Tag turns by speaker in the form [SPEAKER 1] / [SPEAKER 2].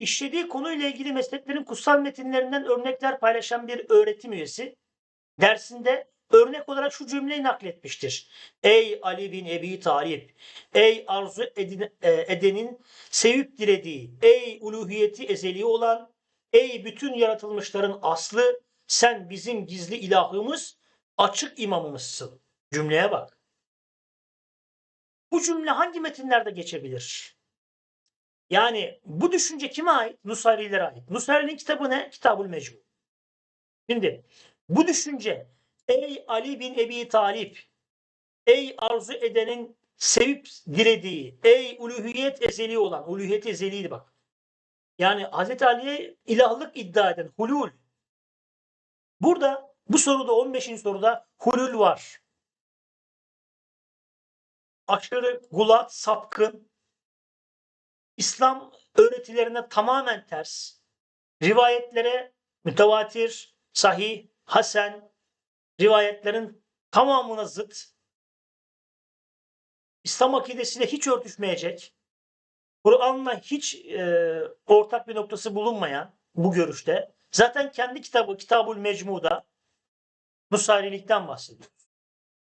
[SPEAKER 1] işlediği konuyla ilgili mesleklerin kutsal metinlerinden örnekler paylaşan bir öğretim üyesi dersinde örnek olarak şu cümleyi nakletmiştir. Ey Ali bin Ebi Talip, ey arzu edin- e, edenin sevip dilediği, ey uluhiyeti ezeli olan, ey bütün yaratılmışların aslı, sen bizim gizli ilahımız, açık imamımızsın. Cümleye bak. Bu cümle hangi metinlerde geçebilir? Yani bu düşünce kime ait? Nusayrilere ait. Nusayri'nin kitabı ne? Kitabul Mecmu. Şimdi bu düşünce ey Ali bin Ebi Talip, ey arzu edenin sevip dilediği, ey uluhiyet ezeli olan, uluhiyet ezeliydi bak. Yani Hazreti Ali'ye ilahlık iddia eden hulul. Burada bu soruda 15. soruda hulul var. Aşırı gulat, sapkın, İslam öğretilerine tamamen ters, rivayetlere mütevatir, sahih, hasen, rivayetlerin tamamına zıt, İslam akidesiyle hiç örtüşmeyecek, Kur'an'la hiç e, ortak bir noktası bulunmayan bu görüşte, zaten kendi kitabı Kitabul Mecmu'da Nusayrilikten bahsediyor.